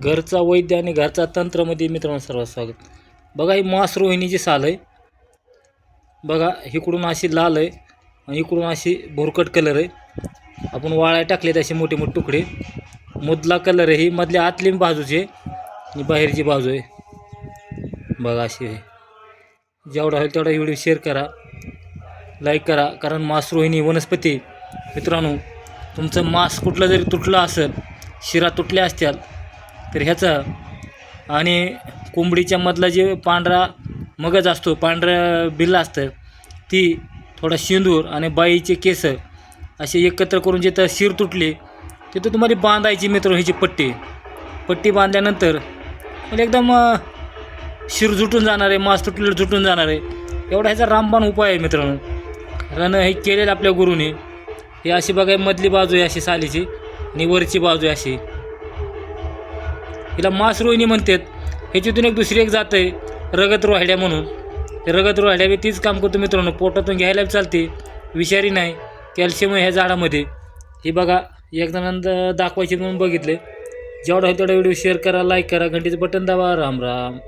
घरचा वैद्य आणि घरचा तंत्रमध्ये मित्रांनो सर्व स्वागत. बघा ही मास रोहिणीची साल आहे. बघा इकडून अशी लाल आहे आणि इकडून अशी भुरकट कलर आहे. आपण वाळ्या टाकलेत असे मोठे मोठे तुकडे. मधला कलर आहे ही मधल्या आतली बाजूची आणि बाहेरची बाजू आहे. बघा अशी आहे. जेवढा होईल तेवढा व्हिडिओ शेअर करा लाईक करा कारण मास रोहिणी वनस्पती मित्रांनो तुमचं मास कुठलं जरी तुटलं असेल शिरा तुटल्या असत्याल तर ह्याचं आणि कोंबडीच्या मधला जे पांढरा मगज असतो पांढरं बिल्ला असतं ती थोडा शेंदूर आणि बाईचे केस असे एकत्र करून जिथं शिर तुटली तिथं तुम्हाला बांधायची मित्र ह्याची पट्टी. पट्टी बांधल्यानंतर म्हणजे एकदम शिर जुटून जाणार आहे मास तुटलेलं जुटून जाणार आहे एवढा ह्याचा रामबाण उपाय आहे मित्रांनो. कारण हे केलेलं आपल्या गुरुने ही अशी बघा मधली बाजू आहे अशी सालीची आणि वरची बाजू आहे अशी. हिला मास रोहिणी म्हणतात. ह्याच्यातून एक दुसरी एक जात आहे रगत रोहाड्या म्हणून. रगत रोहाड्या बी तीच काम करतो मित्रांनो. पोटातून घ्यायला चालते. विषारी नाही. कॅल्शियम आहे ह्या झाडामध्ये. हे बघा एकदा दाखवायचे म्हणून बघितले. जेवढा होईल तेवढा व्हिडिओ शेअर करा लाईक करा. घंटीचं बटन दाबा. राम राम.